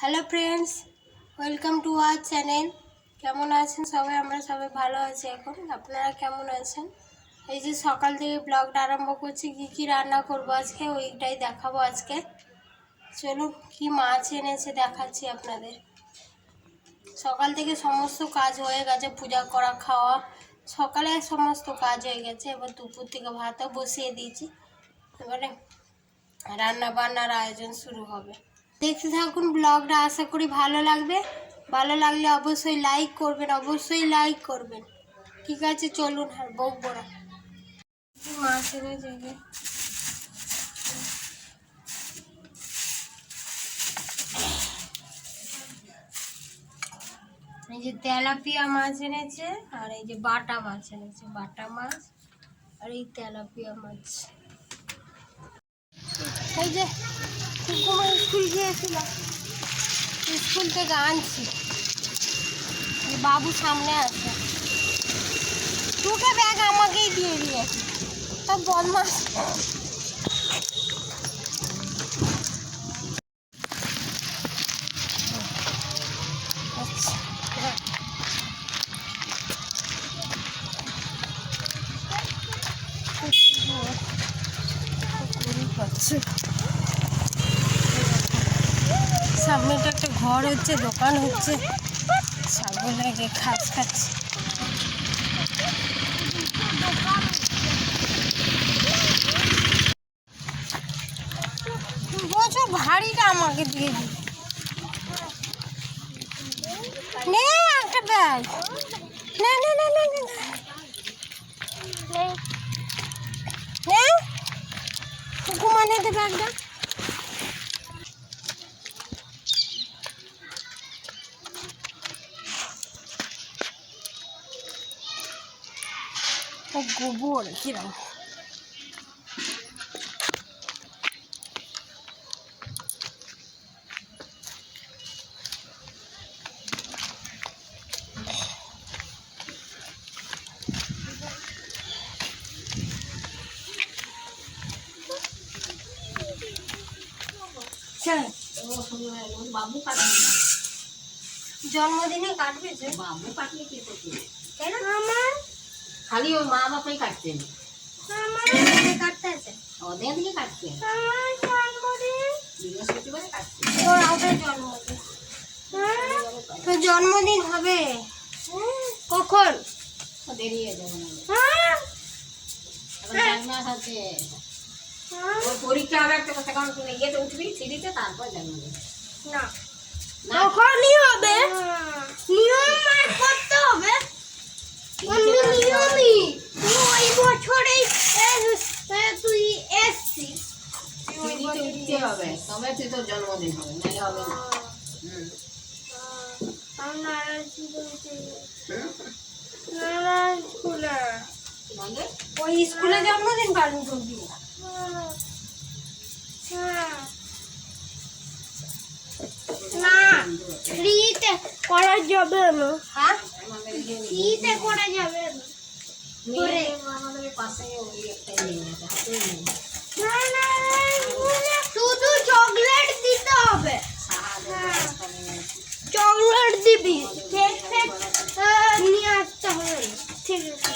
Hello friends welcome to our channel কেমন আছেন সবাই? আমরা সবাই ভালো আছি এখন। আপনারা কেমন আছেন? এই যে সকাল থেকে ব্লগটা আরম্ভ করছি, কী কী রান্না করব আজকে? ওইটাই দেখাবো আজকে। চলুন, কি মাছ এনেছে দেখাচ্ছি আপনাদের। সকাল থেকে সমস্ত কাজ হয়ে গেছে, পূজা করা, খাওয়া। সকালে সমস্ত কাজ হয়ে গেছে। এবার দুপুর থেকে ভাতও বসিয়ে দিয়েছি। এবারে রান্না বান্নার আয়োজন শুরু হবে। দেখতে থাকুন, ব্লগটা আশা করি ভালো লাগবে। ভালো লাগলে অবশ্যই লাইক করবেন, অবশ্যই লাইক করবেন। ঠিক আছে, চলুন আর বকবো না মাছ এনেছে এই এই যে তেলাপিয়া মাছ এনেছে, আর এই যে বাটা মাছ এনেছে, বাটা মাছ আর এই তেলাপিয়া মাছ। এই যে কুকুমার স্কুল গিয়েছিলাম স্কুল থেকে আনছি। বাবু সামনে আছে। দুটো ব্যাগ আমাকেই দিয়ে দিয়েছে। তা বদমাস। দোকান হচ্ছে। ছাগল আগে ঘাস খাচ্ছে। বছর ভারীটা আমাকে দিয়ে দিই নে একটা ব্যাগ। না না না, নে নে ঘুমানে দে ব্যাগটা। গোবর কিরম জন্মদিনে কাটবে যে। বাবু কাটলে কে করবে? কেন? আমার খালি ওর মা বাপাই কাটতেন ওদের দিকে কাটতেন আমার জন্মদিন বৃহস্পতিবারে কাটতেন তোর হবে জন্মদিন হবে। কখন? দেরি হয়ে যাবে না। পরীক্ষা হবে একটা কথা কারণ তুমি ইয়েতে উঠবি সিঁড়িতে তারপর জন্মদিন না। তখনই হবে? নিয়ম করতে হবে। তুই ওই বছরেই তুই এসছিস উঠতে হবে। তবে তুই তোর জন্মদিন হবে নাহলে হবে না। ওই স্কুলে জন্মদিন পালন করবি না ফ্রিতে করা যাবে না হ্যাঁ? ফ্রিতে করা যাবে। না আমাদের পাশে ওই একটা নিয়ে নিয়ে। না না শুধু চকলেট দিতে হবে। চকলেট দিবি। কেক ফেক নিয়ে আসতে হবে। ঠিক আছে।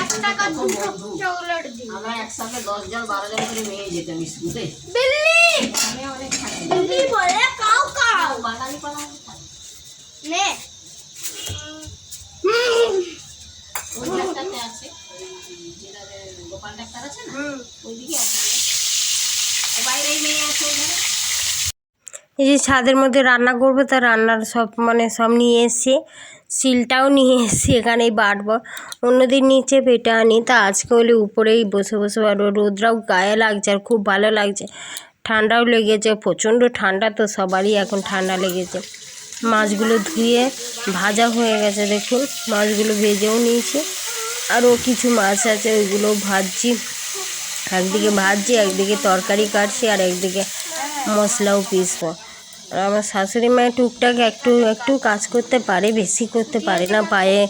এক টাকা চকলেট দিবি আমরা একসাথে দশ জন বারো জন করে মেয়ে যেতাম স্কুলে বিল্লি আমি অনেক খাই বিল্লি বলে কাউ কাউ বাঙালি পাড়া অনেক খাই নে। ওই ডাক্তারতে আছে যেটা গোপাল ডাক্তার আছে না ওইদিকে আছে। বাইরে মেয়ে আছে ওখানে। এই যে ছাদের মধ্যে রান্না করব তা রান্নার সব মানে সব নিয়ে এসছি। শিলটাও নিয়ে এসছি এখানেই বাটবো অন্যদিন নিচে পেটে আনি তা আজকে হলে উপরেই বসে বসে বাটবো রোদরাও গায়ে লাগছে আর খুব ভালো লাগছে। ঠান্ডাও লেগেছে প্রচণ্ড ঠান্ডা তো সবারই এখন ঠান্ডা লেগেছে। মাছগুলো ধুয়ে ভাজা হয়ে গেছে দেখুন। মাছগুলো ভেজেও নিয়েছি। আরও কিছু মাছ আছে, ওইগুলো ভাজছি। একদিকে ভাজছি, একদিকে তরকারি কাটছি, আর একদিকে মশলাও পিসবো। আর আমার শাশুড়ি মায়ের টুকটাক একটু একটু কাজ করতে পারে, বেশি করতে পারে না, পায়ে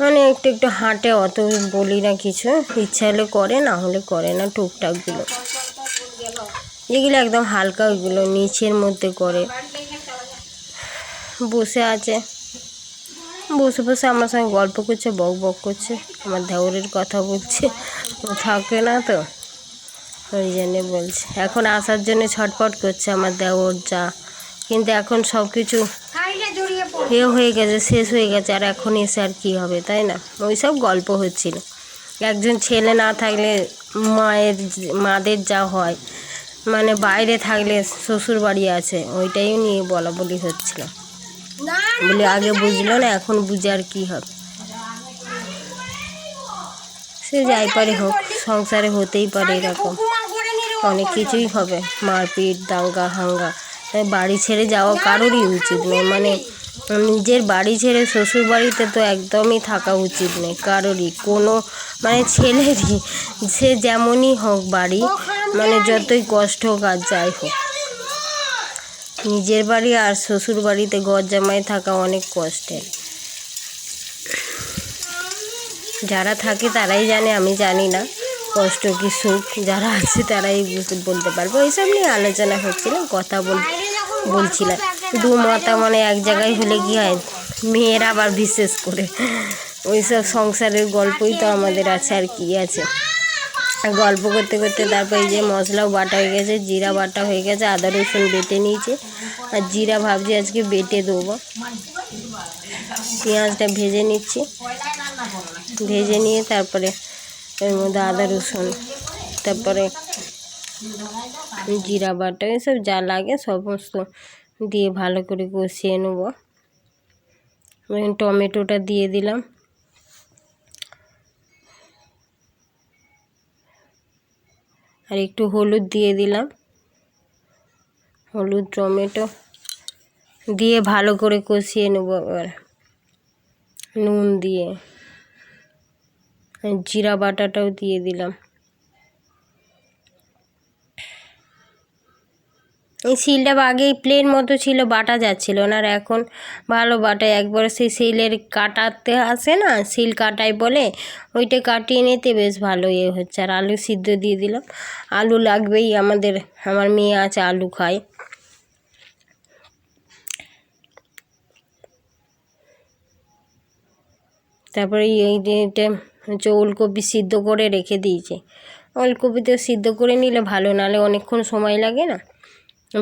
মানে একটু একটু হাঁটে, অত বলি না কিছু। ইচ্ছা হলে করে, না হলে করে না টুকটাকগুলো। যেগুলো একদম হালকা ওইগুলো, নিচের মধ্যে করে। বসে আছে। বসে বসে আমার সঙ্গে গল্প করছে, বক বক করছে, আমার দেওরের কথা বলছে। থাকে না তো, ওই জন্যে বলছে। এখন আসার জন্য ছটপট করছে আমার দেওর যা। কিন্তু এখন সব কিছু এ হয়ে গেছে, শেষ হয়ে গেছে, আর এখন এসে আর কী হবে, তাই না? ওই সব গল্প হচ্ছিল। একজন ছেলে না থাকলে মায়ের মাদের যা হয় মানে বাইরে থাকলে শ্বশুর বাড়ি আছে, ওইটাই নিয়ে বলা বলি হচ্ছিল। বলে আগে বুঝলো না এখন বুঝে আর কী হবে। সে যাই পারে হোক সংসারে হতেই পারে এরকম। অনেক কিছুই হবে মারপিট দাঙ্গা হাঙ্গা। বাড়ি ছেড়ে যাওয়া কারোরই উচিত নয়। মানে নিজের বাড়ি ছেড়ে শ্বশুর বাড়িতে তো একদমই থাকা উচিত নেই কারোরই। কোনো মানে ছেলেরই সে যেমনই হোক বাড়ি মানে যতই কষ্ট হোক আর যাই হোক। নিজের বাড়ি আর শ্বশুর বাড়িতে ঘর জামাই থাকা অনেক কষ্টের। যারা থাকে তারাই জানে, আমি জানি না। কষ্ট কি সুখ? যারা আছে তারাই বলতে পারবে। ওইসব নিয়ে আলোচনা হচ্ছিল, কথা বল বলছিলাম। দু মাতা মানে এক জায়গায় হলে কি হয়? মেয়েরা আবার বিশেষ করে। ওইসব সংসারের গল্পই তো আমাদের আছে আর কি আছে। গল্প করতে করতে তারপর এই যে মশলাও বাটা হয়ে গেছে, জিরা বাটা হয়ে গেছে, আদা, রসুন বেটে নিয়েছে। আর জিরা ভাবছি আজকে বেটে দেবো। পেঁয়াজটা ভেজে নিচ্ছি। ভেজে নিয়ে তারপরে এর মধ্যে আদা, রসুন, তারপরে জিরা বাটা, এসব যা লাগে সমস্ত দিয়ে ভালো করে কষিয়ে নেব। টমেটোটা দিয়ে দিলাম। আর একটু হলুদ দিয়ে দিলাম। হলুদ, টমেটো দিয়ে ভালো করে কষিয়ে নেব এবার। নুন দিয়ে। জিরা বাটাটাও দিয়ে দিলাম। এই শিলটা আগেই প্লেন মতো ছিল, বাটা যাচ্ছিল না। আর এখন ভালো বাটায় একবার সেই শিলের কাটাতে আসে না শিল কাটাই বলে, ওইটা কাটিয়ে নিতে বেশ ভালো ইয়ে হচ্ছে। আর আলু সিদ্ধ দিয়ে দিলাম। আলু লাগবেই, আমাদের, আমার মেয়ে আছে, আলু খায়। তারপরে এই যে হচ্ছে ওলকপি সিদ্ধ করে রেখে দিয়েছে। ওলকপিতে সিদ্ধ করে নিলে ভালো, নাহলে অনেকক্ষণ সময় লাগে না।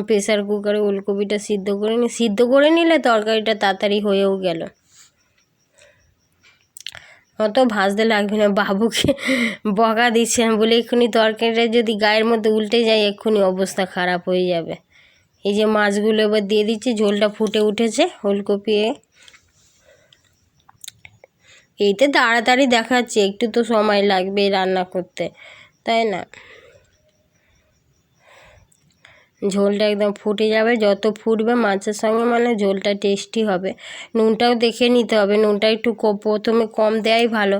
প্রেসার কুকারে ওলকপিটা সিদ্ধ করে নি, সিদ্ধ করে নিলে তরকারিটা তাড়াতাড়ি হয়েও গেল। অত ভাজতে লাগবে না, বাবুকে বকা দিচ্ছে বলে এক্ষুনি তরকারিটা যদি গায়ের মধ্যে উল্টে যায়, এক্ষুনি অবস্থা খারাপ হয়ে যাবে। এই যে মাছগুলো এবার দিয়ে দিচ্ছি, ঝোলটা ফুটে উঠেছে ওলকপি। এইতে তাড়াতাড়ি দেখাচ্ছে, একটু তো সময় লাগবে রান্না করতে, তাই না? ঝোলটা একদম ফুটে যাবে, যত ফুটবে মাছের সঙ্গে মানে ঝোলটা টেস্টি হবে। নুনটাও দেখে নিতে হবে, নুনটা একটু প্রথমে কম দেওয়াই ভালো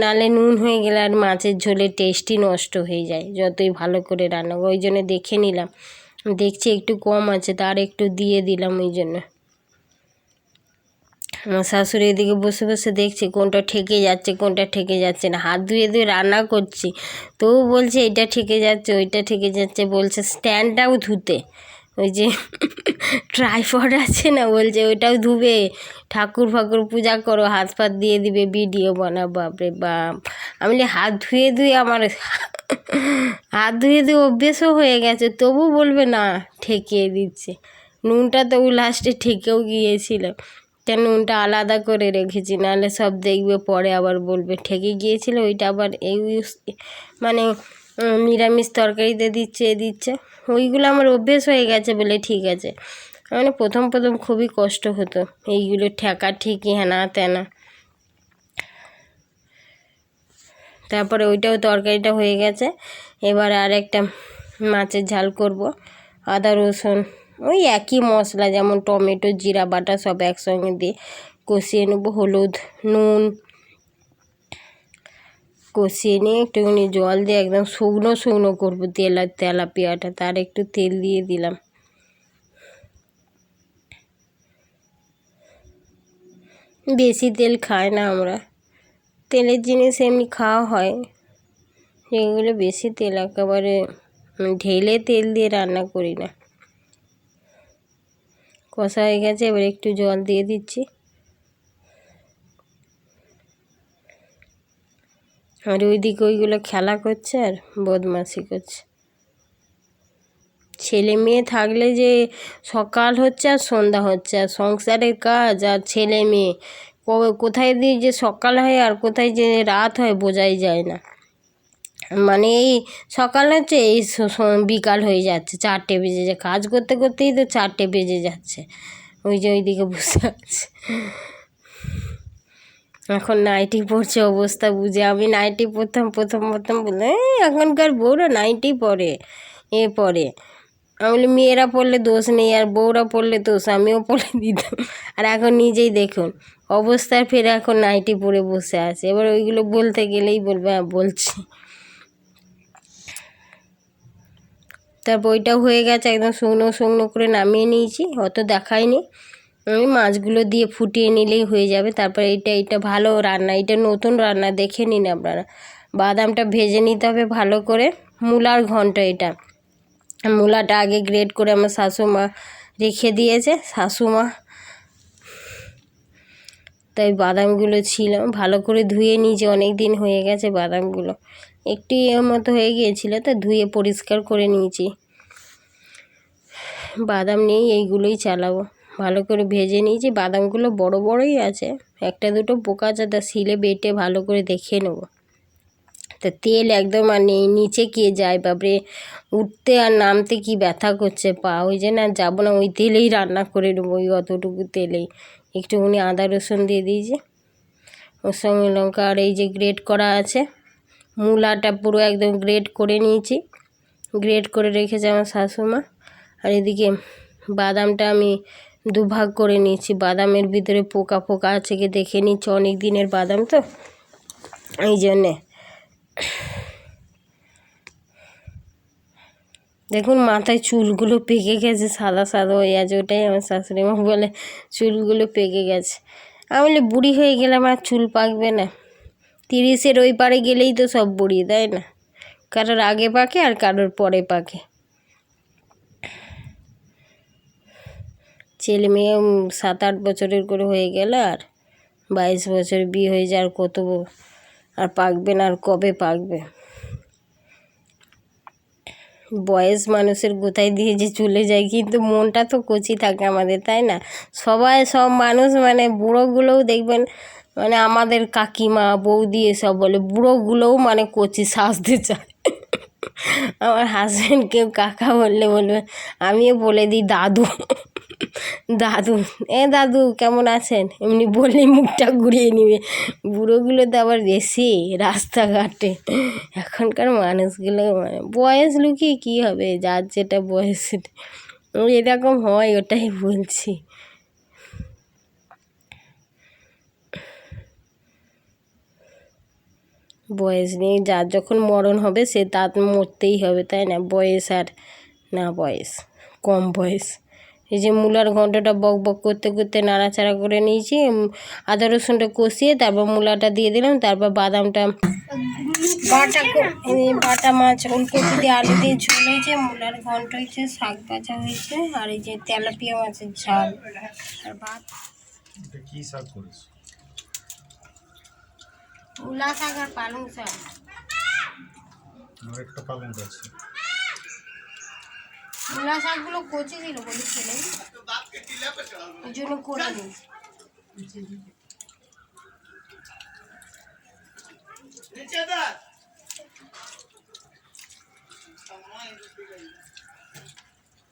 নালে নুন হয়ে গেলে আর মাছের ঝোলে টেস্টই নষ্ট হয়ে যায়, যতই ভালো করে রান্না ওই জন্য দেখে নিলাম, দেখছি একটু কম আছে, তার একটু দিয়ে দিলাম ওই জন্য। শাশুড়ি এদিকে বসে বসে দেখছে কোনটা ঠেকে যাচ্ছে, কোনটা ঠেকে যাচ্ছে না। হাত ধুয়ে ধুয়ে রান্না করছি। তবু বলছে, এটা ঠেকে যাচ্ছে, ওইটা ঠেকে যাচ্ছে। বলছে স্ট্যান্ডটাও ধুতে। ওই যে ট্রাইপড আছে না, বলছে, ওইটাও ধুবে। ঠাকুর ফাকুর পূজা করো, হাত ফাত দিয়ে দিবে, ভিডিও বানা বাপরে বাপ। আমি হাত ধুয়ে ধুয়ে আমার হাত ধুয়ে ধুয়ে অভ্যেসও হয়ে গেছে, তবু বলবে না, ঠেকিয়ে দিচ্ছে। নুনটা তো লাস্টে ঠেকেও গিয়েছিল। তা নুনটা আলাদা করে রেখেছি, নাহলে সব দেখবে পরে আবার বলবে। ঠেকে গিয়েছিল, ওইটা আবার এই মানে নিরামিষ তরকারিতে দিচ্ছে, এ দিচ্ছে। ওইগুলো আমার অভ্যেস হয়ে গেছে বলে ঠিক আছে। মানে প্রথম প্রথম খুবই কষ্ট হতো, এইগুলো ঠেকা ঠিকই হ্যানা ত্যানা তারপরে ওইটাও তরকারিটা হয়ে গেছে। এবার আর একটা মাছের ঝাল করব, আদা রসুন ওই একই মশলা যেমন টমেটো, জিরা, বাটা সব একসঙ্গে দিয়ে কষিয়ে নেব, হলুদ, নুন। কষিয়ে নিয়ে একটুখানি জল দিয়ে একদম শুকনো শুকনো করব তেলা তেলাপিয়াটা, তার একটু তেল দিয়ে দিলাম। বেশি তেল খাই না আমরা। তেলের জিনিস এমনি খাওয়া হয়। যেগুলো বেশি তেল একেবারে ঢেলে তেল দিয়ে রান্না করি না। কষা হয়ে গেছে, এবার একটু জল দিয়ে দিচ্ছি। আর ওইদিকে ওইগুলো খেলা করছে আর বদমাশি করছে। ছেলে মেয়ে থাকলে যে সকাল হচ্ছে আর সন্ধ্যা হচ্ছে, আর সংসারের কাজ আর ছেলে মেয়ে। কোথায় দিয়ে যে সকাল হয় আর কোথায় যে রাত হয় বোঝাই যায় না। মানে এই সকাল হচ্ছে এই বিকাল হয়ে যাচ্ছে চারটে বেজে যায় কাজ করতে করতেই তো চারটে বেজে যাচ্ছে। ওই যে ওইদিকে বসে আছে। এখন নাইটি পরছে অবস্থা বুঝে আমি নাইটি পরতাম প্রথম প্রথম বলে "এই, এখনকার বউরা নাইটি পরে এ পরে। আমি বলি মেয়েরা পড়লে দোষ নেই আর বউরা পড়লে দোষ আমিও পড়ে দিতাম। আর এখন নিজেই দেখুন অবস্থায় ফের এখন নাইটি পরে বসে আছে। এবার ওইগুলো বলতে গেলেই বলবে হ্যাঁ বলছি। তার বইটা হয়ে গেছে, একদম শুকনো শুকনো করে নামিয়ে নিয়েছি, অত দেখায়নি আমি মাছগুলো দিয়ে ফুটিয়ে নিলেই হয়ে যাবে। তারপরে এটা এইটা ভালো রান্না এটা নতুন রান্না, দেখে নিন আপনারা। বাদামটা ভেজে নিতে হবে ভালো করে, মূলার ঘন্ট এটা। মূলাটা আগে গ্রেড করে আমার শাশুমা রেখে দিয়েছে, শাশুমা। তাই বাদামগুলো ছিল, ভালো করে ধুয়ে নিয়েছি অনেক দিন হয়ে গেছে বাদামগুলো। একটু এর মতো হয়ে গিয়েছিল, তো ধুয়ে পরিষ্কার করে নিয়েছি। বাদাম নেই এইগুলোই চালাবো। ভালো করে ভেজে নিয়েছি। বাদামগুলো বড় বড়ই আছে। একটা দুটো পোকা আছে, তা শিলে বেটে ভালো করে দেখে নেব। তা তেল একদম আর নেই, নিচে কে যায় বাপরে? উঠতে আর নামতে কি ব্যথা করছে? পা ওই যে না, যাব না, ওই তেলেই রান্না করে নেব, ওই অতটুকু তেলেই। একটুখানি আদা রসুন দিয়ে দিয়েছি। ওর সঙ্গে লঙ্কা আর এই যে গ্রেট করা আছে মূলাটা পুরো একদম গ্রেড করে নিয়েছি। গ্রেড করে রেখেছে আমার শাশুমা আর এদিকে বাদামটা আমি দুভাগ করে নিয়েছি। বাদামের ভিতরে পোকা পোকা আছে কি দেখে নিচ্ছি? অনেক দিনের বাদাম তো। এই জন্যে। দেখুন, মাথায় চুলগুলো পেকে গেছে, সাদা সাদা হয়ে আছে ওটাই আমার শাশুড়ি মা বলে, চুলগুলো পেকে গেছে। আমি বলি, বুড়ি হয়ে গেলাম আর চুল পাকবে না। তিরিশের ওই পারে গেলেই তো সব বুড়ি, তাই না? কারোর আগে পাকে আর কারোর পরে পাকে। ছেলে মেয়ে সাত আট বছরের করে হয়ে গেল আর বাইশ বছর বিয়ে হয়ে যায় আর কত আর পাকবে না, আর কবে পাকবে? বয়স মানুষের কোথায় দিয়ে যে চলে যায়, কিন্তু মনটা তো কচি থাকে আমাদের, তাই না? সবাই সব মানুষ মানে বুড়োগুলোও দেখবেন মানে আমাদের কাকিমা, বৌদি এসব বলে, বুড়োগুলোও মানে কচি সাজতে চায়। আমার হাজব্যান্ড কেউ কাকা বললে বলবে, আমিও বলে দিই, দাদু। দাদু, এ দাদু, কেমন আছেন? এমনি বললেই মুখটা ঘুরিয়ে নিবে। বুড়োগুলো তো আবার বেশি রাস্তাঘাটে। এখনকার মানুষগুলো মানে বয়স লুকিয়ে কী হবে? যার যেটা বয়স, এরকম হয়, ওটাই বলছি। বয়স নেই, যার যখন মরণ হবে সে তার মরতেই হবে, তাই না? বয়স আর না বয়স, কম বয়স। এই যে মূলার ঘন্টটা বক বক করতে করতে নাড়াচাড়া করে নিয়েছি আদা রসুনটা কষিয়ে তারপর মূলাটা দিয়ে দিলাম, তারপর বাদামটা বাটা বাটা মাছ, ওলকপি দিয়ে আলু দিয়ে ঝোল হয়েছে, মূলার ঘন্ট হয়েছে, শাক ভাজা হয়েছে, আর এই যে তেলাপিয়া মাছের ঝাল আর ভাত। কি শাক করিস শাক আর পালং শাক। পালং মূলা শাকগুলো কচি ছিল বলেছিলেন ওই জন্য করে নিয়েছি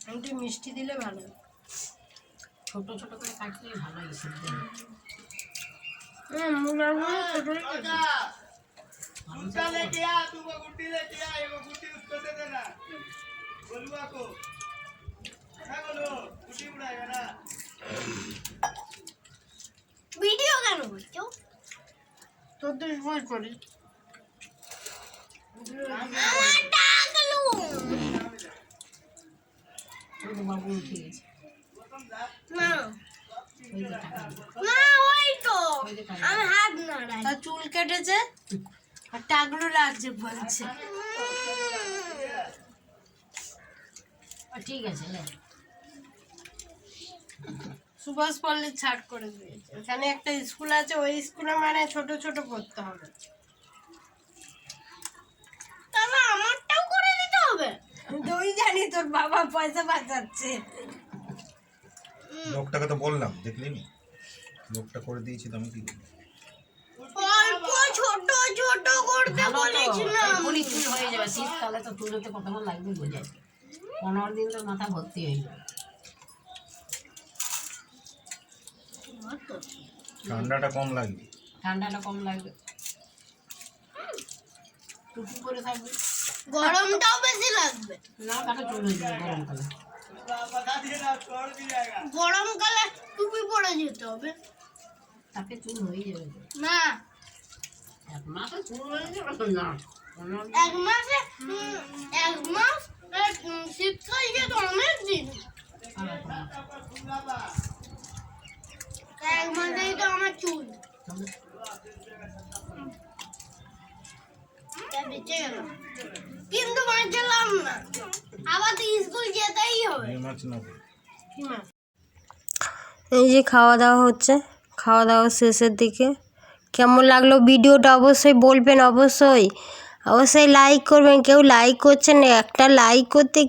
একটু মিষ্টি দিলে ভালো। ছোট ছোট করে কাটলে ভালো হ্যাঁ মূলাগুলো ছোটোই কেটে। ভিডিও কেন করছ তোদের সময় করি টাকলু ওই তো বাবু উঠে গেছে না। ওই যে টাকা না। ওই তো। আমি হাত নাড়াই তার চুল কেটেছে আর টাকলু লাগছে বলছে। ঠিক আছে সুভাষ পল্লী ছাড় করে দিয়েছে। ওখানে একটা স্কুল আছে ওই স্কুলে মানে ছোট ছোট পড়তে হবে। তাহলে আমারটাও করে দিতে হবে। তুই জানি তোর বাবা পয়সা বাঁচাচ্ছে। লোকটাকে তো বললাম দেখলি নি? লোকটা করে দিয়েছি তো আমি কি করব? অল্প ছোট ছোট করতে বলেছিলাম। এক্ষুনি চুল হয়ে যাবে শীতকালে তো চুল কতক্ষণ লাগবে বোঝে পনেরো দিন তো মাথা ভর্তি হয়ে যাবে। ঠান্ডাটা কম লাগবে। ঠান্ডাটা কম লাগবে। টুপি পরে থাকবে। গরমটাও বেশি লাগবে। না কাটা চুল হয়ে যাবে গরমকালে। গরমকালে টুপি পরে যেতে হবে। তাতে চুল হয়ে যাবে। না। এক মাসে চুল হয়ে যাবে? না। এক মাসে এক মাস শীতকাল যে অনেক দিন। এক মাসেই তো আমার চুল। বেঁচে গেল। কিন্তু বাঁচলাম না। স্কুল যেতেই হবে। এই মাছ না এই যে খাওয়া দাওয়া হচ্ছে খাওয়া দাওয়া শেষের দিকে। কেমন লাগল ভিডিওটা অবশ্যই বলবেন অবশ্যই। অবশ্যই লাইক করবেন কেউ লাইক করছেন না একটা লাইক করতে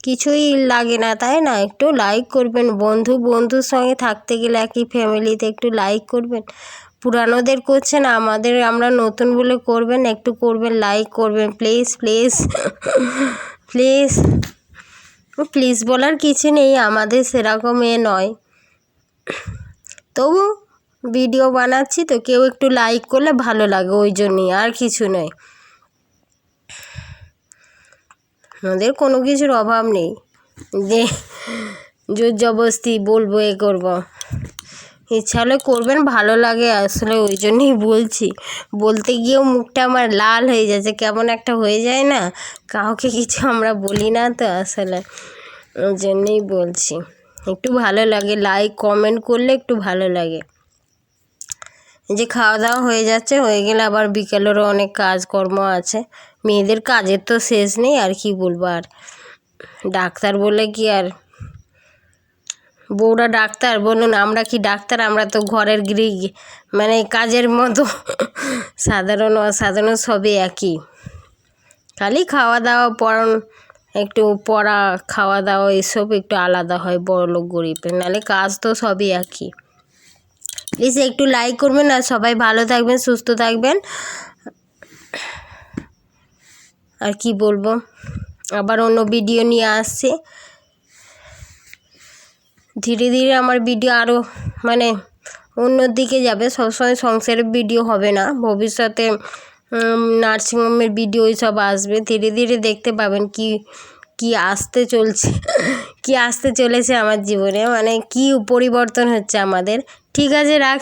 কিছুই লাগে না তাই না? একটু লাইক করবেন বন্ধু বন্ধুর সঙ্গে থাকতে গেলে একই ফ্যামিলিতে একটু লাইক করবেন। পুরানোদের করছেন আমাদের আমরা নতুন বলে করবেন একটু করবেন লাইক করবেন প্লিজ প্লিজ প্লিজ প্লিজ বলার কিছু নেই, আমাদের সেরকম এ নয়। তবু ভিডিও বানাচ্ছি তো, কেউ একটু লাইক করলে ভালো লাগে, ওই জন্যই, আর কিছু নয়। আমাদের কোনো কিছুর অভাব নেই। যে জোর জবস্তি বলব এ করব। হলে করবেন, ভালো লাগে আসলে, ওই জন্যই বলছি। বলতে গিয়েও মুখটা আমার লাল হয়ে যাচ্ছে, কেমন একটা হয়ে যায় না, কাউকে কিছু আমরা বলি না তো আসলে, ওই জন্যই বলছি। একটু ভালো লাগে লাইক কমেন্ট করলে একটু ভালো লাগে। যে খাওয়া দাওয়া হয়ে যাচ্ছে, হয়ে গেলে আবার বিকেলেরও অনেক কাজকর্ম আছে। মেয়েদের কাজের তো শেষ নেই, আর কি বলব আর? ডাক্তার বলে কি আর বউরা ডাক্তার, বলুন আমরা কি ডাক্তার? আমরা তো ঘরের গৃহ মানে কাজের মতো। সাধারণ, অসাধারণ সবই একই। খালি খাওয়া দাওয়া, পড়ান, একটু পড়া, খাওয়া দাওয়া, এসব একটু আলাদা হয় বড়লোক গরিবের। নাহলে কাজ তো সবই একই। প্লিজ একটু লাইক করবেন আর সবাই ভালো থাকবেন, সুস্থ থাকবেন। আর কি বলব? আবার অন্য ভিডিও নিয়ে আসছে। ধীরে ধীরে আমার ভিডিও আরও মানে অন্যর দিকে যাবে। সবসময় সংসারের ভিডিও হবে না। ভবিষ্যতে নার্সিংহোমের ভিডিও সব আসবে। ধীরে ধীরে দেখতে পাবেন কি কি আসতে চলছে, কি আসতে চলেছে আমার জীবনে। মানে কি পরিবর্তন হচ্ছে আমাদের। ঠিক আছে, রাখ।